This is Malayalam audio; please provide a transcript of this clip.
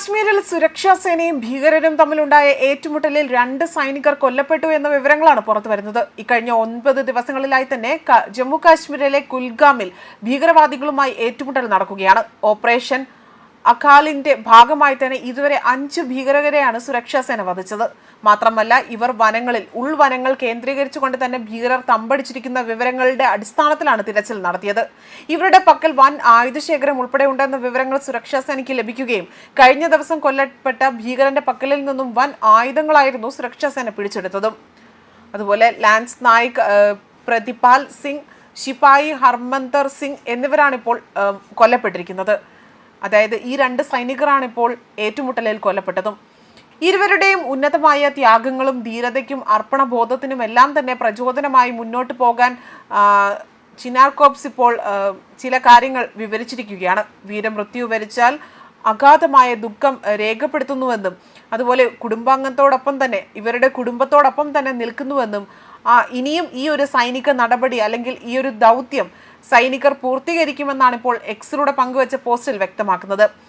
കാശ്മീരിൽ സുരക്ഷാ സേനയും ഭീകരരും തമ്മിലുണ്ടായ ഏറ്റുമുട്ടലിൽ രണ്ട് സൈനികർ കൊല്ലപ്പെട്ടു എന്ന വിവരങ്ങളാണ് പുറത്തു വരുന്നത്. ഇക്കഴിഞ്ഞ ഒൻപത് ദിവസങ്ങളിലായി തന്നെ ജമ്മു കാശ്മീരിലെ കുൽഗാമിൽ ഭീകരവാദികളുമായി ഏറ്റുമുട്ടൽ നടക്കുകയാണ്. ഓപ്പറേഷൻ അഖാലിന്റെ ഭാഗമായി തന്നെ ഇതുവരെ അഞ്ച് ഭീകരരെയാണ് സുരക്ഷാ സേന വധിച്ചത്. മാത്രമല്ല ഇവർ വനങ്ങളിൽ ഉൾവനങ്ങൾ കേന്ദ്രീകരിച്ചുകൊണ്ട് തന്നെ ഭീകരർ തമ്പടിച്ചിരിക്കുന്ന വിവരങ്ങളുടെ അടിസ്ഥാനത്തിലാണ് തിരച്ചിൽ നടത്തിയത്. ഇവരുടെ പക്കൽ വൻ ആയുധശേഖരം ഉൾപ്പെടെ ഉണ്ടെന്ന വിവരങ്ങൾ സുരക്ഷാ സേനയ്ക്ക് ലഭിക്കുകയും കഴിഞ്ഞ ദിവസം കൊല്ലപ്പെട്ട ഭീകരന്റെ പക്കലിൽ നിന്നും വൻ ആയുധങ്ങളായിരുന്നു സുരക്ഷാസേന പിടിച്ചെടുത്തതും. അതുപോലെ ലാൻസ് നായിക് പ്രതിപാൽ സിംഗ് ശിപായി ഹർമന്ദർ സിംഗ് എന്നിവരാണ് ഇപ്പോൾ കൊല്ലപ്പെട്ടിരിക്കുന്നത്. അതായത് ഈ രണ്ട് സൈനികരാണ് ഇപ്പോൾ ഏറ്റുമുട്ടലിൽ കൊല്ലപ്പെട്ടതും. ഇരുവരുടെയും ഉന്നതമായ ത്യാഗങ്ങളും ധീരതയ്ക്കും അർപ്പണബോധത്തിനും എല്ലാം തന്നെ പ്രചോദനമായി മുന്നോട്ട് പോകാൻ ചിനാർ കോപ്സ് ഇപ്പോൾ ചില കാര്യങ്ങൾ വിവരിച്ചിരിക്കുകയാണ്. വീരമൃത്യു വരിച്ചാൽ അഗാധമായ ദുഃഖം രേഖപ്പെടുത്തുന്നുവെന്നും അതുപോലെ കുടുംബാംഗത്തോടൊപ്പം തന്നെ ഇവരുടെ കുടുംബത്തോടൊപ്പം തന്നെ നിൽക്കുന്നുവെന്നും ഇനിയും ഈ ഒരു സൈനിക നടപടി അല്ലെങ്കിൽ ഈ ഒരു ദൗത്യം സൈനികർ പൂർത്തീകരിക്കുമെന്നാണ് ഇപ്പോൾ എക്സിലൂടെ പങ്കുവച്ച പോസ്റ്റിൽ വ്യക്തമാക്കുന്നത്.